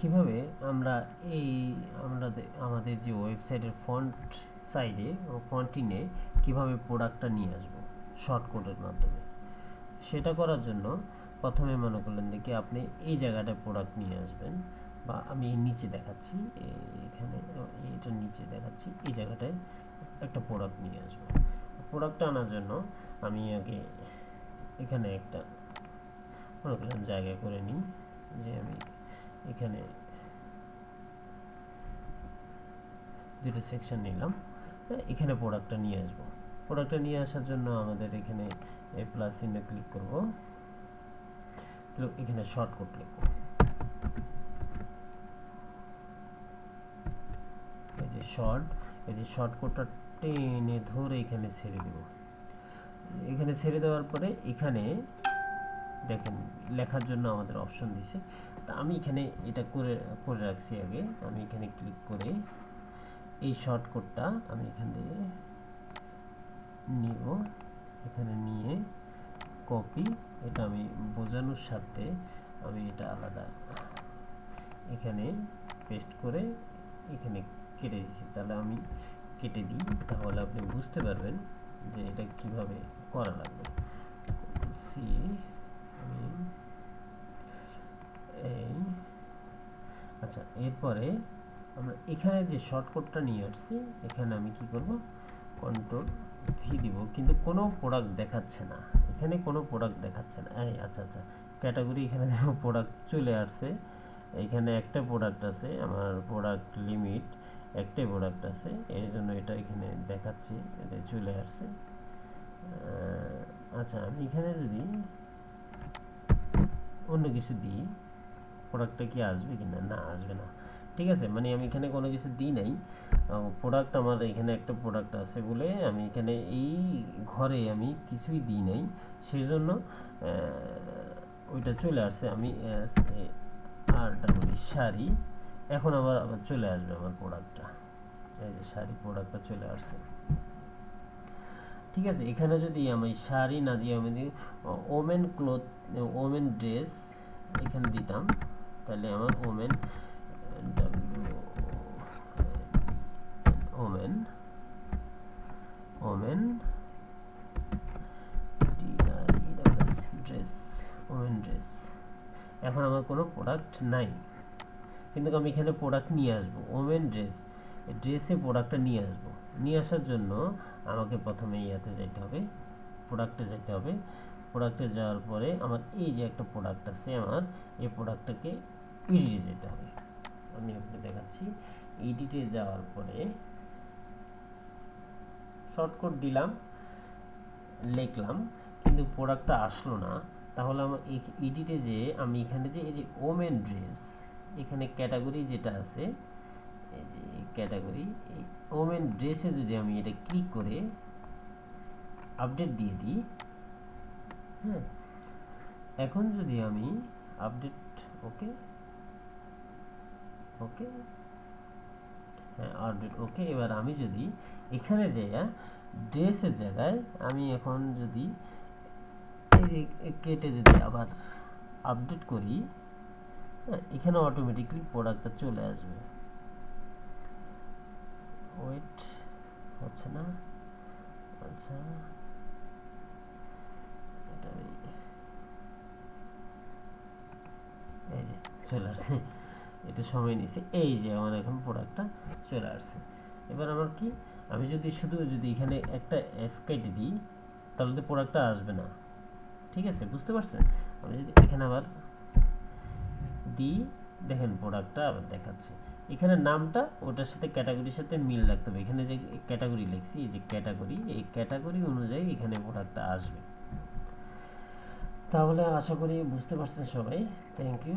কীভাবে আমরা এই আমরা আমাদের যে ওয়েবসাইটের ফন্ট সাইডে ফন্টিনে কীভাবে প্রোডাক্টটা নিয়ে আসব শর্টকাটের মাধ্যমে, সেটা করার জন্য প্রথমে মনে করলেন দেখি আপনি এই জায়গাটায় প্রোডাক্ট নিয়ে আসবেন বা আমি নিচে দেখাচ্ছি, এখানে এইটার নিচে দেখাচ্ছি, এই জায়গাটায় একটা প্রোডাক্ট নিয়ে আসব। প্রোডাক্টটা আনার জন্য আমি আগে এখানে একটা মনে করলাম জায়গা করে নিই, যে আমি এখানে দুটো সেকশন নিলাম। হ্যাঁ, এখানে প্রোডাক্টটা নিয়ে আসব। প্রোডাক্টটা নিয়ে আসার জন্য আমাদের এখানে এই প্লাস চিহ্নে ক্লিক করব। এখানে শর্টকাট লিখব। এই যে শর্ট এই যে শর্টকাটটা টেনে ধরে এখানে ছেড়ে দেব। এখানে ছেড়ে দেওয়ার পরে এখানে দেখেন লেখার জন্য আমাদের অপশন দিছে। তা আমি এখানে এটা করে করে রাখছি আগে। আমি এখানে ক্লিক করে এই শর্টকাটটা আমি এখান থেকে নিব। এখানে নিয়ে কপি এটা আমি বোঝানোর সাথে আমি এটা আলাদা এখানে পেস্ট করে এখানে কেটে দিচ্ছি। তাহলে আমি কেটে দিই। তাহলে আপনি বুঝতে পারবেন যে এটা কীভাবে করা লাগবে সি আমি এই আচ্ছা এরপরে আমরা এখানে যে শর্টকাটটা নিয়ে আসছি, এখানে আমি কি করব? কন্ট্রোল ভি দিব। কিন্তু কোনো প্রোডাক্ট দেখাচ্ছে না। এখানে কোনো প্রোডাক্ট দেখাচ্ছে না। এই আচ্ছা আচ্ছা। ক্যাটাগরি এখানে প্রোডাক্ট চলে আসছে। এখানে একটা প্রোডাক্ট আছে, আমার প্রোডাক্ট লিমিট একটাই প্রোডাক্ট আছে। এর জন্য এটা এখানে দেখাচ্ছে, এটা চলে আসছে। আচ্ছা আমি এখানে যদি অন্য কিছু দিই প্রোডাক্টটা কি আসবে কি না? না, আসবে না। ঠিক আছে? মানে আমি এখানে কোনো কিছু দিই নাই। প্রোডাক্ট আমার এখানে একটা প্রোডাক্ট আছে বলে আমি এখানে এই ঘরে আমি কিছুই দিই নাই। সেই জন্য ওইটা চলে আসছে। আমি আরটা বলি, শাড়ি। এখন আবার আবার চলে আসবে আমার প্রোডাক্টটা এই যে শাড়ি প্রোডাক্টটা চলে আসছে। ঠিক আছে? এখানে যদি আমি শাড়ি না দিয়ে আমি ওমেন ক্লোথ ওমেন ড্রেস এখানে দিতাম। তাহলে আমার women women women dress women dress এখন আমার কোনো প্রোডাক্ট নাই। কিন্তু আমি এখানে প্রোডাক্ট নিয়ে আসব ওমেন ড্রেস ড্রেসে প্রোডাক্টটা নিয়ে আসব। নিয়ে আসার জন্য আমাকে প্রথমে ইয়াতে যেতে হবে প্রোডাক্টে যেতে হবে। প্রোডাক্টে যাওয়ার পরে আমার এই যে একটা প্রোডাক্ট আছে আমার, এই প্রোডাক্টটাকে এডিটে যেতে হবে আমি আপনাকে দেখাচ্ছি এডিটে যাওয়ার পরে শর্টকাট দিলাম, লিখলাম, কিন্তু প্রোডাক্টটা আসলো না। তাহলে আমার এডিটে যে আমি এখানে যে, এই যে ওমেন ড্রেস এখানে ক্যাটাগরি যেটা আছে, এই যে ক্যাটাগরি এই ওমেন ড্রেসে যদি আমি এটা ক্লিক করে আপডেট দিয়ে দিই হ্যাঁ এখন যদি আমি আপডেট ওকে ওকে হ্যাঁ আপডেট ওকে এবার আমি যদি এখানে যাইয়া ড্রেসের জায়গায় আমি এখন যদি কেটে যদি আবার আপডেট করি হ্যাঁ এখানে অটোমেটিকলি প্রোডাক্টটা চলে আসবে। ওয়েট হচ্ছে না? আচ্ছা এই যে, চলে আসছে। এটা সময় নিছে এই যে আমার এখন প্রোডাক্টটা চলে আসছে। এবার আমার কি, আমি যদি শুধু যদি এখানে একটা স্কেট দিই, তাহলে তো প্রোডাক্টটা আসবে না। ঠিক আছে, বুঝতে পারছেন? আমি যদি এখানে আবার দিই, দেখেন প্রোডাক্টটা আবার দেখাচ্ছে। এখানে নামটা, ওটার সাথে ক্যাটাগরির সাথে মিল রাখতে হবে। এখানে যে ক্যাটাগরি লিখছি, এই যে ক্যাটাগরি এই ক্যাটাগরি অনুযায়ী এখানে প্রোডাক্টটা আসবে। তাহলে আশা করি বুঝতে পারছেন সবাই। Thank you